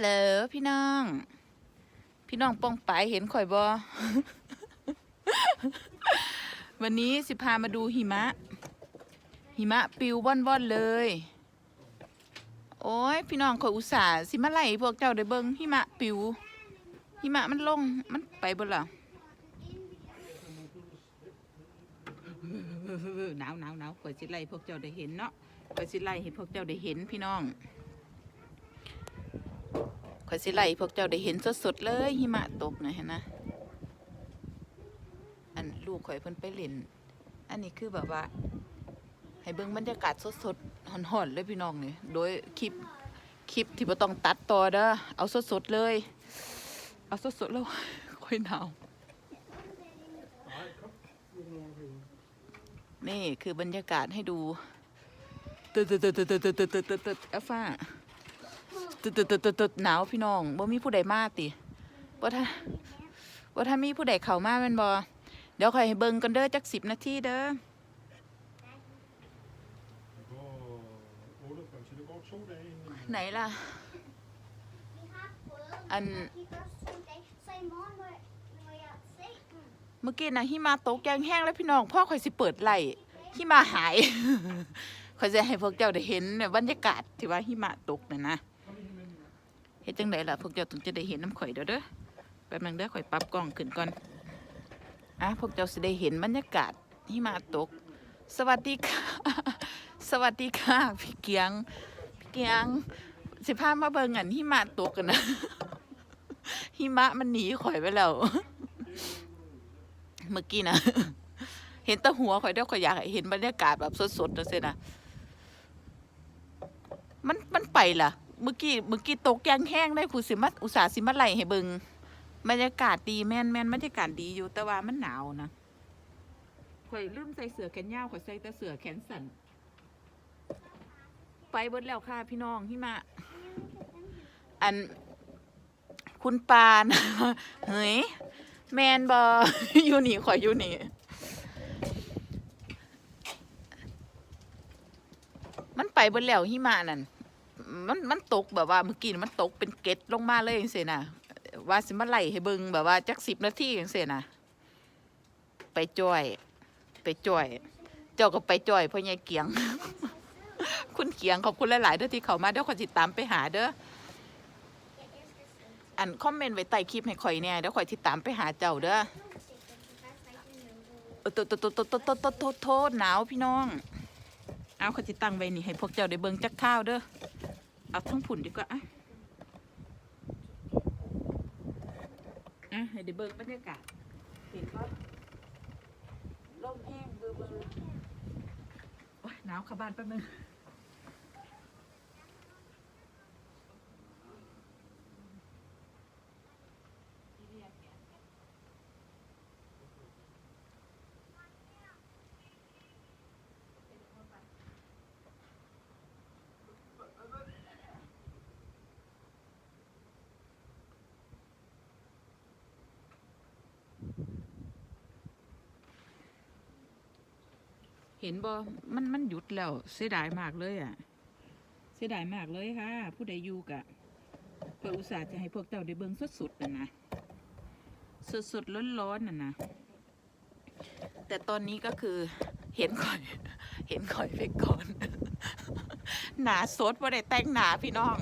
เหลอพี่น้อง พี่น้องป้องปายเห็นข่อยบอวันนี้สิพามาดูหิมะ หิมะปิวว่อนๆเลย โอ้ยพี่น้องข่อยอุตส่าห์สิมาไล่พวกเจ้าได้เบิงหิมะปิว หิมะมันลงมันไปบนหรอหนาวหนาวหนาวข่อยสิไล่พวกเจ้าได้เห็นเนาะข่อยสิไล่ให้พวกเจ้าได้เห็นพี่น้อง ข่อยสิไล่พวกเจ้าได้เห็นสดๆเลยหิมะตกนะฮะนะอันลูกข่อยเพิ่นไปเล่น อันนี้คือแบบว่า ให้เบิ่งบรรยากาศสดๆหอนๆเลยพี่น้องนี่โดยคลิปคลิปที่บ่ต้องตัดต่อเด้อเอาสดๆเลย เอาสดๆแล้วค่อยหนาวนี่คือบรรยากาศให้ดูตึ๊ดตึ๊ดตึ๊ดตึ๊ดตึ๊ดตึ๊ดตึ๊ดแอฟ้า ตึดตึดตึดตึดตึดหนาวพี่น้องบ่มีผู้ใดมาติบ่ถ้าบ่ถ้ามีผู้ใดเข้ามาแม่นบ่เดี๋ยวค่อยให้เบิ่งกันเด้อจักสิบนาทีเด้อ ไหนล่ะ Vi har prøvet, An- men de gør to dage. Så i morgen må jeg, må jeg se den. เมื่อกี้นะหิมะตกอย่างแห้งแล้วพี่น้องพ่อคอยสิเปิดไล่หิมะหายคอยจะให้พวกเจ้าได้เห็นบรรยากาศที่ว่าหิมะตกน่ะนะ ฮ็ดจังไดล่ะพวกเจ้าถึงจะได้เห็นน้ำข่อยเด้อเด้อแป๊บนึงเด้อข่อยปรับกล้องขึ้นก่อนอะพวกเจ้าสิได้เห็นบรรยากาศหิมะตก สวัสดีค่ะ สวัสดีค่ะพี่เกียง พี่เกียง สิพามาเบิ่งอันหิมะตกกันนะหิมะมันหนีข่อยไปแล้วเมื่อกี้นะเห็นตะหัวข่อยเด้อข่อยอยากเห็นบรรยากาศแบบสดๆจังซี่นะมันมันไปล่ะ เมื่อกี้เมื่อกี้ตกยางแห้งได้ผู้สิมาอุตส่าห์สิมาไล่ให้เบิงบรรยากาศดีแม่นแม่นบรรยากาศดีอยู่แต่ว่ามันหนาวนะข่อยลืมใส่เสื้อแขนยาวข่อยใส่แต่เสื้อแขนสั้นไปเบิดแล้วค่ะ พี่น้องที่มา อัน คุณปานเฮ้ยแมนบออยู่นี่ข่อยอยู่นี่มันไปบนแล้วหิมะนั่น มันมันตกแบบว่าเมื่อกี้มันตกเป็นเกตลงมาเลยอย่างเสียนะว่าสิมาไหล่ให้เบิงแบบว่าจักสิบนาทีอย่างเสียนะไปจ่อย ไปจ่อย เจ้าก็ไปจ่อยพ่อใหญ่เกียง คุณเกียงขอบคุณหลาย ๆ เด้อที่เขามาเด้อขอติดตามไปหาเด้ออันคอมเมนต์ไว้ใต้คลิปให้คอยเนี่ยเดี๋ยวคอยติดตามไปหาเจ้าเด้อตัวตัวตัวตัตัตัตโทษหนาวพี่น้อง เอาข่อยติดตั้งไว้นี่ให้พวกเจ้าได้เบิ่งจักข้าวเด้อ เอาทั้งผุ่นดีกว่าอะอะให้ได้เบิกบรรยากาศเห็นบ่ลมแห้งเบอร์เบอโอ้ยหนาวขบานแป๊บนึง เห็นบ่มันมันหยุดแล้วเสียดายมากเลยอะ เสียดายมากเลยค่ะ ผู้ใดอยู่กะเพื่ออุตส่าห์จะให้พวกเจ้าได้เบิ่งสดๆน่ะนะสดๆร้อนๆน่ะนะแต่ตอนนี้ก็คือเห็นข่อย เห็นข่อยไปก่อน หนาสดว่าได้แต่งหนาพี่น้อง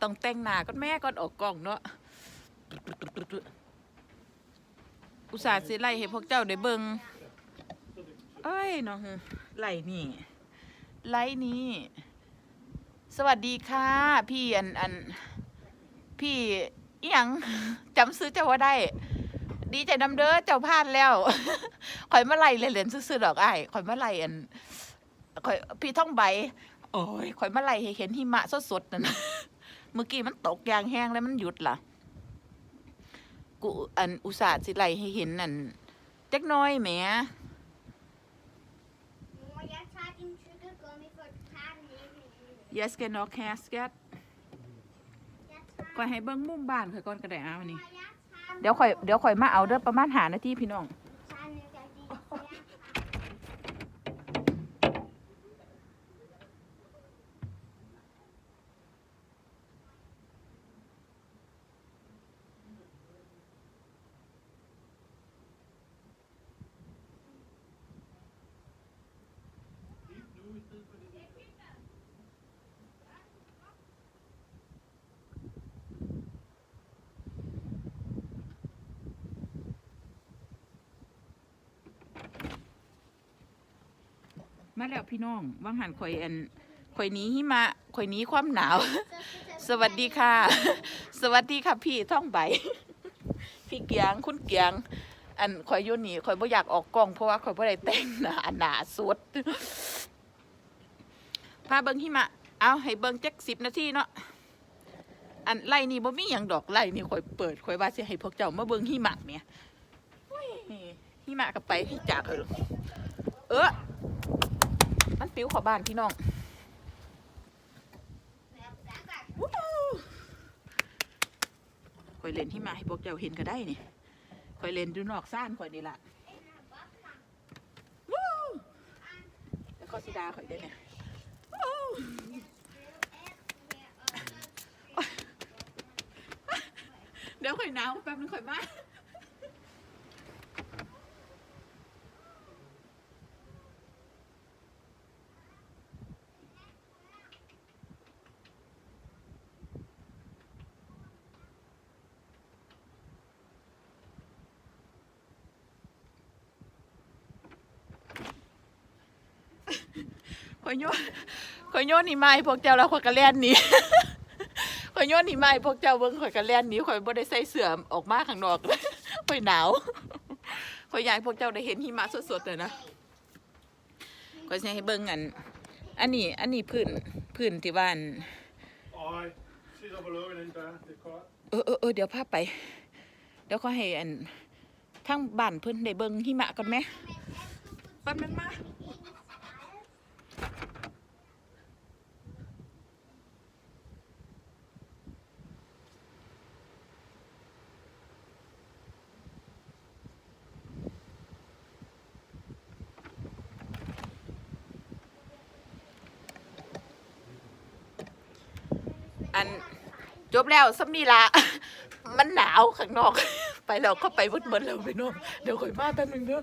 ต้องแต่งหนาก่อนแม่ก่อนออกกล้องเนาะอุตส่าห์สิไล่ให้พวกเจ้าได้เบิ่ง อ้ยเนาะไหลนี่ไหลนี่ สวัสดีค่ะ พี่อันอันพี่อิหยังจำซื้อเจ้าว่าได้ ดีใจน้ำเด้อเจ้าพลาดแล้วข่อยมาไล่เล่นๆซื่อๆดอกอ้ายข่อยมาไล่อันข่อยพี่ท่องใบโอ้ยข่อยมาไล่ให้เห็นหิมะสดๆนั่นเมื่อกี้มันตกยางแห้งแล้วมันหยุดล่ะกูอันอุตส่าห์สิไล่ให้เห็นนั่นจักหน้อยแหม yes แกนอแคสแกก่อนให้เบิ้งมุมบ้านเคยก่อนกระไดเอานี่เดี๋ยวข่อยเดี๋ยวข่อยมาเอาเด้อประมาณหานาทีพี่น้อง มาแล้วพี่น้องว่างหันข่อยอันข่อยหนี้หิมะข่อยหนี้ความหนาว สวัสดีค่ะ สวัสดีค่ะพี่ท่องใบ พี่เกียงคุณเกียง อันข่อยยู่นี่ข่อยบ่อยากออกกล้องเพราะว่าข่อยบ่ได้แต่งหนาหนาสุดพาเบิ่งหิมะเอาให้เบิ่งจักสิบนาทีเนาะอันไล่นี่บ่มีหยังดอกไล่นี่ข่อยเปิดข่อยว่าสิให้พวกเจ้ามาเบิ่งหิมะแหม่ยหิมะก็ไปที่จากเถอเออ ปิวข้าบ้านพี่น้องวู้ข่อยเล่นที่มาให้พวกเจ้าเห็นก็ได้นี่ข่อยเล่นดูนอกซ่านข่อยนี่ละวู้แล้วก็สิดาข่อยได้เนี่ยเดี๋ยวข่อยหนาวแป๊บนึงข่อยมา ข่อยโยนข่อยโยนหนี่มาให้พวกเจ้าแล้วข่อยก็แล่นหนีข่อยโยนหนี่มาให้พวกเจ้าเบิ่งข่อยก็แล่นหนีข่อยบ่ได้ใส่เสื้อออกมาข้างนอกเลยข่อยหนาวข่อยอยากให้พวกเจ้าได้เห็นหิมะสดๆเลยนะข่อยสิให้เบิ่งอัน อันนี้ อันนี้พื้นพื้นที่บ้าน Oj, sitter på lågen inde der. Det er koldt. เออเออเออเดี๋ยวพาไป เดี๋ยวก็ให้อันทั้งบ้านเพิ่นได้เบิ่งหิมะก่อนไหมแป๊บนึงมา อัน จบแล้วสำนีละมันหนาวข้างนอก ไปแล้วก็ไปมือนเราไปนอกเดี๋ยวข่อยมาแป๊บนึงเด้อ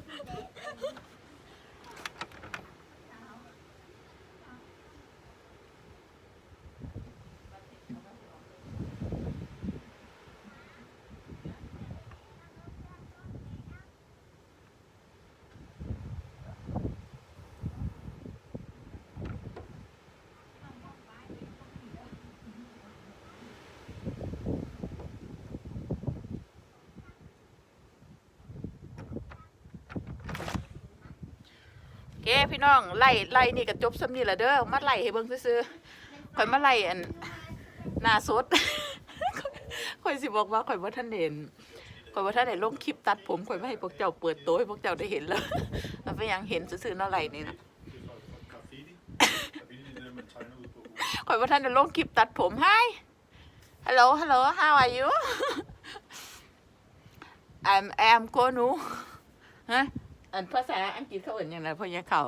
พี่น้องไล่ไล่นี่ก็จบสำนีละเด้อมาไล่ให้เบิ่งซื่อๆข่อยมาไล่อันหน้าสดข่อยสิบอกว่าข่อยบ่ทันเห็นข่อยบ่ทันได้ลงคลิปตัดผมข่อยมาให้พวกเจ้าเปิดโตะให้พวกเจ้าได้เห็นแล้วมันเป็นหยังเห็นซื่อๆเนาะไล่นี่นะข่อยว่าท่านจะลงคลิปตัดผม Hi Hello Hello How are you I'm I'm go nu ฮะ อันภาษาอังกฤษเขาเอ่ยยังไงพ่อยังเขา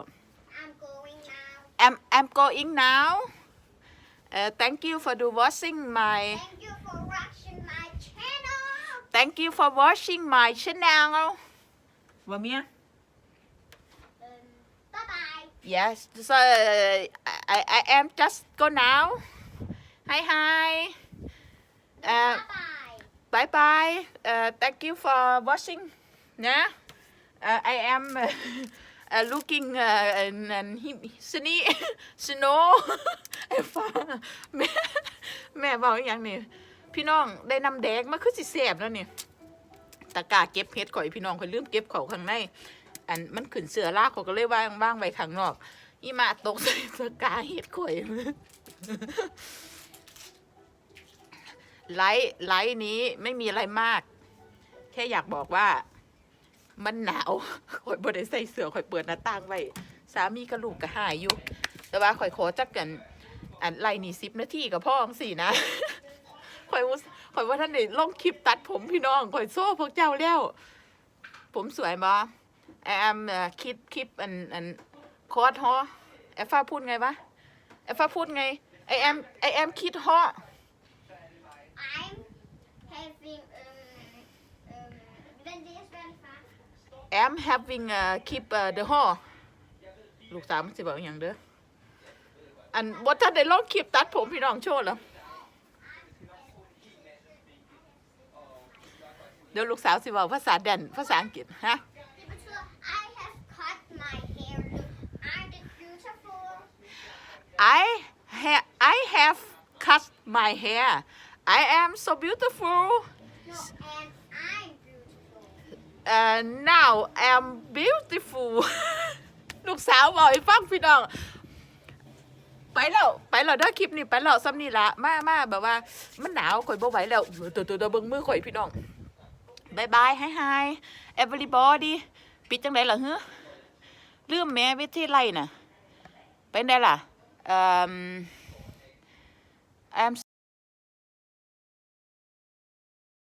I'm going now. I'm I'm going now uh, Thank you for do watching my Thank you for watching my channel. Thank you for watching my channel ว่าเมีย Um, bye bye. Yes so uh, I I am just go now Hi hi uh, bye bye. bye bye uh, thank you for watching นะ uh, I am uh, uh, looking uh, and, and he, sunny snow ไอ้ฟ้าแม่แม่บอกอย่างนี้พี่น้องได้นำแดงมาคือสิแสบแล้วนี่ตะกร้าเก็บเฮ็ดข่อยพี่น้องข่อยลืมเก็บเขาข้างในอันมันขึ้นเสือลากเขาก็เลยว่างว่างไว้ข้างนอกอีมาตกใส่ตะกร้าเฮ็ดข่อยไลฟ์ไลฟ์นี้ไม่มีอะไรมาก แค่อยากบอกว่า มันหนาวข่อยบ่ได้ใส่เสื้อข่อยเปิดหน้าต่างไว้สามีกับลูกก็หายอยู่ แต่ว่าข่อยขอจักกันอันไล่นี่สิบนาทีกับพ่อจังสี่นะข่อยว่าข่อยว่าท่านได้ลงคลิปตัดผมพี่น้องข่อยโซ่พวกเจ้าแล้ว ผมสวยบ่แอมคลิปคลิปอันอันคอร์ดฮอแอฟฟ้าพูดไงวะแอฟฟ้าพูดไงไอแอมไอแอมคิดฮอ am having a keep uh, the hall ลูกสาวมันสิบอกอหย่างเด้อ อันบ่ทันได้ลองคลิปตัดผมพี่น้องโชว์แล้วเดี๋ยวลูกสาวสิเว้าภาษาแดนภาษาอังกฤษฮะ I have cut my hair. Aren't it beautiful? I ha I have cut my hair I am so beautiful No, and I'm beautiful. and now I'm beautiful ลูกสาวบอกให้ฟังพี่น้อง ไปแล้วไปแล้วเด้อคลิปนี้ไปแล้วซ้ำนี่ละมามาแบบว่า มันหนาวข่อยบ่ไหวแล้วตัวตัวตัวเบิ่งมือข่อยพี่น้องบายบายไฮไฮ everybody ปิดจังไดล่ะเฮ้อลืมแม่วิธีไล่น่ะเป็นได้ล่ะอ่อ I'm